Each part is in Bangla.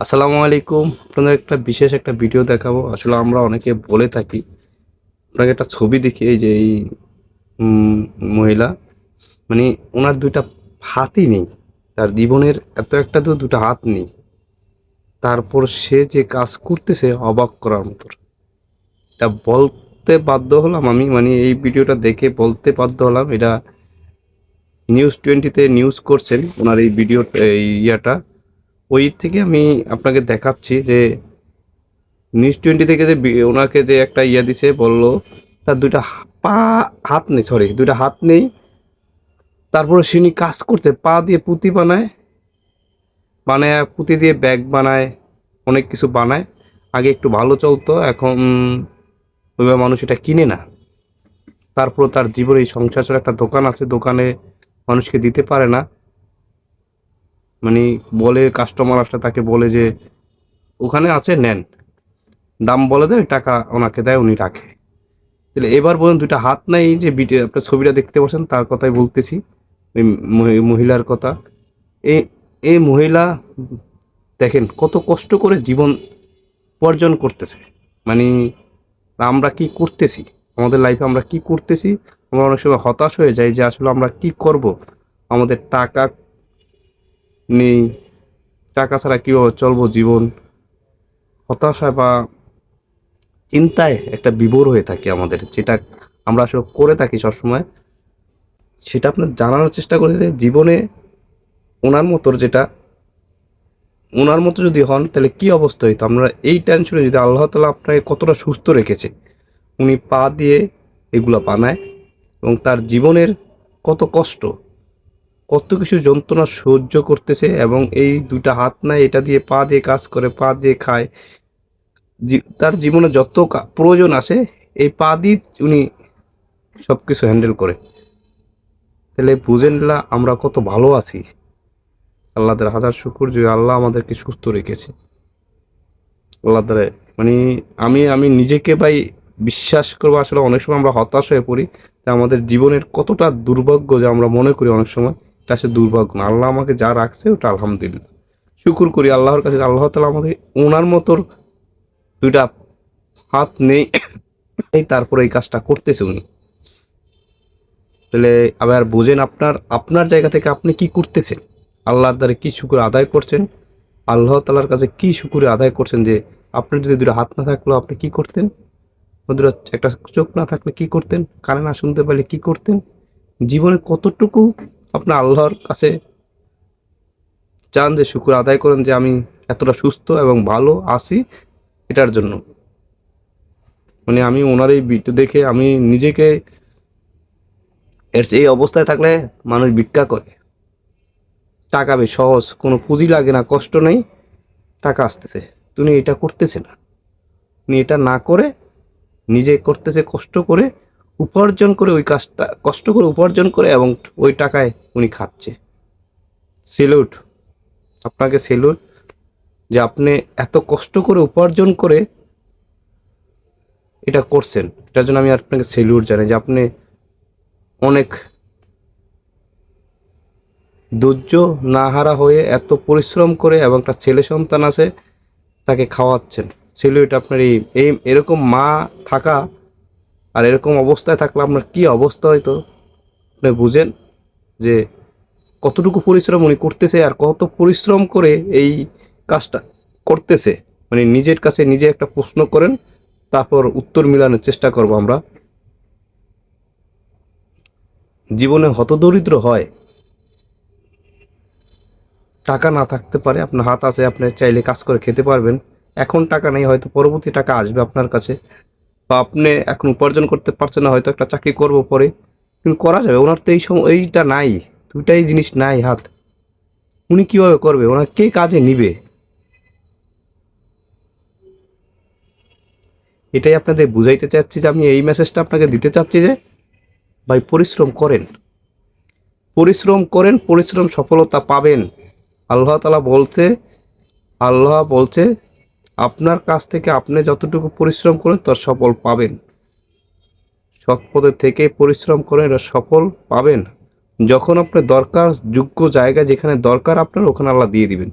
আসসালামু আলাইকুম। আপনাদের একটা বিশেষ একটা ভিডিও দেখাবো। আসলে আমরা অনেকে বলে থাকি, আপনাকে একটা ছবি দেখি, এই যে এই মহিলা মানে ওনার দুইটা হাতই নেই। তার জীবনের এত একটা তো দুটো হাত নেই। তারপর সে যে কাজ করতেছে অবাক করার মতো। এটা বলতে বাধ্য হলাম আমি মানে এই ভিডিওটা দেখে বলতে বাধ্য হলাম। এটা নিউজ টোয়েন্টিতে নিউজ করছেন, ওনার এই ভিডিও এই ইয়াটা। ওই থেকে আমি আপনাকে দেখাচ্ছি যে নিউজ টোয়েন্টি থেকে যে ওনাকে যে একটা ইয়ে দিছে, বলল, তার দুইটা পা, হাত নেই সরি দুইটা হাত নেই। তারপরে সিনি কাজ করছে, পা দিয়ে পুঁতি বানায় বানায়, পুঁতি দিয়ে ব্যাগ বানায়, অনেক কিছু বানায়। আগে একটু ভালো চলতো, এখন ওইভাবে মানুষ এটা কিনে না। তারপর তার জীবনে এই সংসার একটা দোকান আছে, দোকানে মানুষকে দিতে পারে না। মানে বলে কাস্টমার আসলে তাকে বলে যে, ওখানে আছে, নেন। দাম বলে দেয়, টাকা ওনাকে দেয়, উনি রাখে। তাহলে এবার বলুন দুইটা হাত নাই যে আপনার ছবিটা দেখতে পাচ্ছেন তার কথাই বলতেছি। ওই মহিলার কথা। এই এই মহিলা দেখেন কত কষ্ট করে জীবন উপার্জন করতেছে। মানে আমরা কি করতেছি? আমাদের লাইফে আমরা কি করতেছি? আমরা অনেক সময় হতাশ হয়ে যাই যে আসলে আমরা কি করব? আমাদের টাকা নেই। টাকা ছাড়া কীভাবে চলবো জীবন? হতাশা বা চিন্তায় একটা বিভোর হয়ে থাকে আমাদের, যেটা আমরা আসলে করে থাকি সবসময়। সেটা আপনার জানানোর চেষ্টা করি যে জীবনে ওনার মতোর যেটা, ওনার মতো যদি হন তাহলে কি অবস্থা হইতো? আমরা এই টেনশনে যদি আল্লাহ তালা আপনাকে কতটা সুস্থ রেখেছে, উনি পা দিয়ে এগুলো বানায় এবং তার জীবনের কত কষ্ট কত কিছু যন্ত্রণা সহ্য করতেছে এবং এই দুইটা হাত নাই, এটা দিয়ে পা দিয়ে কাজ করে, পা দিয়ে খায়। তার জীবনে যত প্রয়োজন আছে, এই পা দিয়ে উনি সব কিছু হ্যান্ডেল করে। তাহলে বুঝেন আমরা কত ভালো আছি। আল্লাহদের হাজার শুকুর যে আল্লাহ আমাদেরকে সুস্থ রেখেছে। আল্লাহ দ্বারা মানে আমি আমি নিজেকে ভাই বিশ্বাস করব, আসলে অনেক সময় আমরা হতাশ হয়ে পড়ি যে আমাদের জীবনের কতটা দুর্ভাগ্য যে আমরা মনে করি অনেক সময়। এটা সে দুর্ভাগ্য। না আল্লাহ আমাকে যা রাখছে ওটা আলহামদুলিল্লাহ। শুকুর করি আল্লাহর কাছে আল্লাহ তালা আমাকে ওনার মতোর দুইটা হাত নেই তারপরে এই কাজটা করতেছে উনি। তাহলে আবার বোঝেন আপনার আপনার জায়গা থেকে আপনি কি করতেছেন? আল্লাহর দ্বারা কি শুকুর আদায় করছেন? আল্লাহ তালার কাছে কি শুকুরে আদায় করছেন যে আপনার যদি দুটো হাত না থাকল আপনি কি করতেন? দুটো একটা চোখ না থাকলে কি করতেন? কানে না শুনতে পারলে কি করতেন? জীবনে কতটুকু আপনার আল্লাহর কাছে চান যে শুকুর আদায় করেন যে আমি এতটা সুস্থ এবং ভালো আছি এটার জন্য। মানে আমি ওনার এই ভিডিও দেখে আমি নিজেকে এর এই অবস্থায় থাকলে মানুষ ভিক্ষা করে। টাকা বেশ, সহজ, কোনো পুঁজি লাগে না, কষ্ট নেই, টাকা আসতেছে। তুমি এটা করতেছে না। উনি এটা না করে নিজে করতেছে, কষ্ট করে উপার্জন করে ওই কাজটা, কষ্ট করে উপার্জন করে এবং ওই টাকায় উনি খাচ্ছে। সেলুট। আপনাকে সেলুট যে আপনি এত কষ্ট করে উপার্জন করে এটা করছেন। এটার জন্য আমি আপনাকে সেলুট জানাই যে আপনি অনেক ধৈর্য না হারা হয়ে এত পরিশ্রম করে এবং একটা ছেলে সন্তান আছে, তাকে খাওয়াচ্ছেন। সেলুট আপনার এই এই, এরকম মা থাকা আর এরকম অবস্থায় থাকলে আপনার কি অবস্থা হয়তো আপনি বুঝেন যে কতটুকু পরিশ্রম উনি করতেছে আর কত পরিশ্রম করে এই কাজটা করতেছে। মানে নিজের কাছে নিজে একটা প্রশ্ন করেন, তারপর উত্তর মিলানোর চেষ্টা করব আমরা। জীবনে হতদরিদ্র হয়। টাকা না থাকতে পারে, আপনার হাত আছে, আপনি চাইলে কাজ করে খেতে পারবেন। এখন টাকা নেই, হয়তো পরবর্তী টাকা আসবে আপনার কাছে। বা আপনি এখন উপার্জন করতে পারছেন না, হয়তো একটা চাকরি করব পরে। কিন্তু করা যাবে, ওনার তো এই সময় এইটা নাই, দুইটাই জিনিস নাই হাত। উনি কীভাবে করবে? ওনার কে কাজে নিবে? এটাই আপনাদের বুঝাইতে চাচ্ছি যে আমি এই মেসেজটা আপনাকে দিতে চাচ্ছি যে, ভাই পরিশ্রম করেন। পরিশ্রম করেন, পরিশ্রম সফলতা পাবেন। আল্লাহ তালা বলছে, আল্লাহ বলছে আপনার কাছ থেকে আপনি যতটুকু পরিশ্রম করেন, তার সফল পাবেন। সৎ পথে থেকে পরিশ্রম করেন এটা সফল পাবেন। যখন আপনার দরকার, যোগ্য জায়গা যেখানে দরকার আপনার, ওখানে আল্লাহ দিয়ে দিবেন।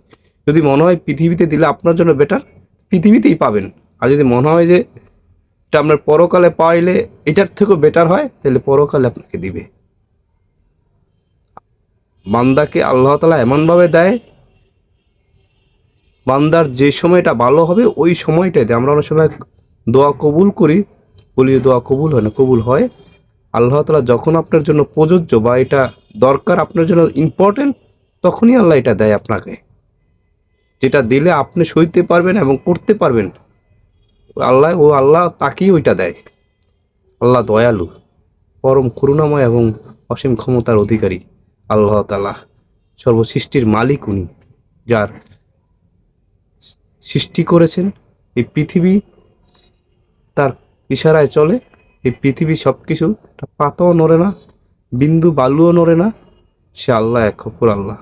যদি মনে হয় পৃথিবীতে দিলে আপনার জন্য বেটার পৃথিবীতেই পাবেন। আর যদি মনে হয় যে এটা আপনার পরকালে পাইলে এটার থেকেও বেটার হয়, তাহলে পরকালে আপনাকে দিবে। বান্দাকে আল্লাহ তালা এমনভাবে দেয় বান্দার যে সময়টা ভালো হবে, ওই সময়টাতে আমরা অনেক সময় দোয়া কবুল করি। বলি দোয়া কবুল হয় না, কবুল হয়। আল্লাহ তালা যখন আপনার জন্য প্রযোজ্য বা এটা দরকার আপনার জন্য ইম্পর্টেন্ট তখনই আল্লাহ এটা দেয় আপনাকে। যেটা দিলে আপনি সইতে পারবেন এবং করতে পারবেন। আল্লাহ, ও আল্লাহ তাকেই ওইটা দেয়। আল্লাহ দয়ালু, পরম করুণাময় এবং অসীম ক্ষমতার অধিকারী আল্লাহ তালা সর্বসৃষ্টির মালিক উনি, যার সৃষ্টি করেছেন, এই পৃথিবী তার ইশারায় চলে, এই পৃথিবী সব কিছু পাতাও নড়ে না, বিন্দু বালুও নড়ে না, সে আল্লাহ এক অপর আল্লাহ।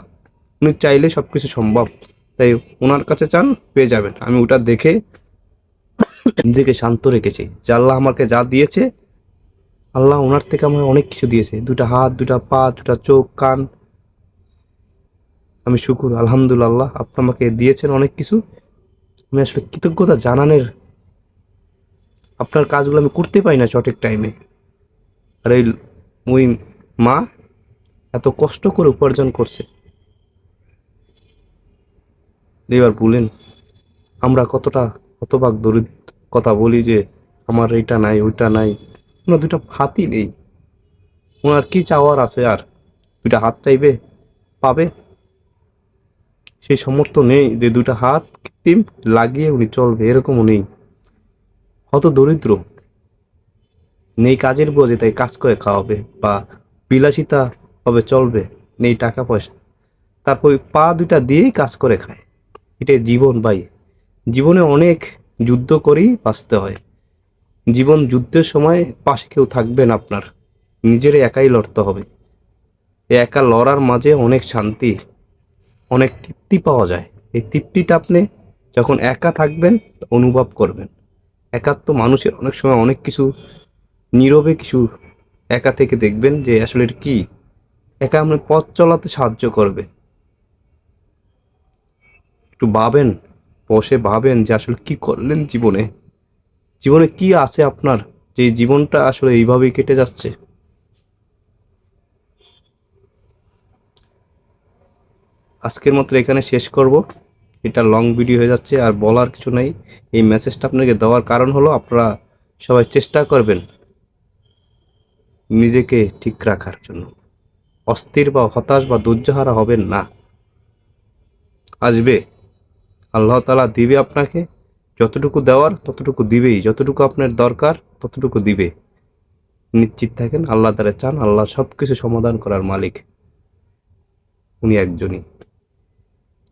উনি চাইলে সব কিছু সম্ভব, তাই ওনার কাছে চান, পেয়ে যাবেন। আমি ওটা দেখে নিজেকে শান্ত রেখেছি যে আল্লাহ আমাকে যা দিয়েছে, আল্লাহ ওনার থেকে আমাকে অনেক কিছু দিয়েছে। দুটা হাত দুটা পা দুটা চোখ, কান। আমি শুকুর, আলহামদুলিল্লাহ, আপনি আমাকে দিয়েছেন অনেক কিছু। আমি আসলে কৃতজ্ঞতা জানানোর আপনার কাজগুলো আমি করতে পারি না সঠিক টাইমে আর এই ওই মা এত কষ্ট করে উপার্জন করছে। এবার বলেন, আমরা কতটা হতবাক, দরিদ্র কথা বলি যে আমার এইটা নাই, ওইটা নাই। ওনার দুইটা হাতই নেই। ওনার কি চাওয়ার আছে আর? দুইটা হাত চাইবে? পাবে? সেই সমর্থ নেই যে দুইটা হাত কৃত্রিম লাগিয়ে উনি চলবে, এরকমও নেই। হত দরিদ্র, নেই কাজের বোঝে তাই কাজ করে খাওয়াবে বা বিলাসিতা হবে চলবে, নেই টাকা পয়সা। তারপর পা দুটা দিয়েই কাজ করে খায়। এটাই জীবন ভাই। জীবনে অনেক যুদ্ধ করেই বাঁচতে হয়। জীবন যুদ্ধের সময় পাশে কেউ থাকবেন আপনার। নিজের একাই লড়তে হবে। একা লড়ার মাঝে অনেক শান্তি। অনেক তৃপ্তি পাওয়া যায়। এই তৃপ্তিটা আপনি যখন একা থাকবেন, অনুভব করবেন। একাত্ম মানুষের অনেক সময় অনেক কিছু নীরবে কিছু একা থেকে দেখবেন যে আসলে এটা কি? একা আপনার পথ চলাতে সাহায্য করবে। একটু ভাবেন, বসে ভাবেন যে আসলে কি করলেন জীবনে? জীবনে কি আছে আপনার? যে জীবনটা আসলে এইভাবেই কেটে যাচ্ছে? আজকের মতো এখানে শেষ করব। এটা লং ভিডিও হয়ে যাচ্ছে আর বলার কিছু নাই। এই মেসেজটা আপনাকে দেওয়ার কারণ হলো আপনারা সবাই চেষ্টা করবেন নিজেকে ঠিক রাখার জন্য। অস্থির বা হতাশ বা ধৈর্যহারা হবেন না। আসবে। আল্লাহ তালা দিবে আপনাকে। যতটুকু দেওয়ার ততটুকু দিবেই। যতটুকু আপনার দরকার ততটুকু দিবে। নিশ্চিত থাকেন, আল্লাহ তারা চান আল্লাহ সব কিছু সমাধান করার মালিক। উনি একজনই।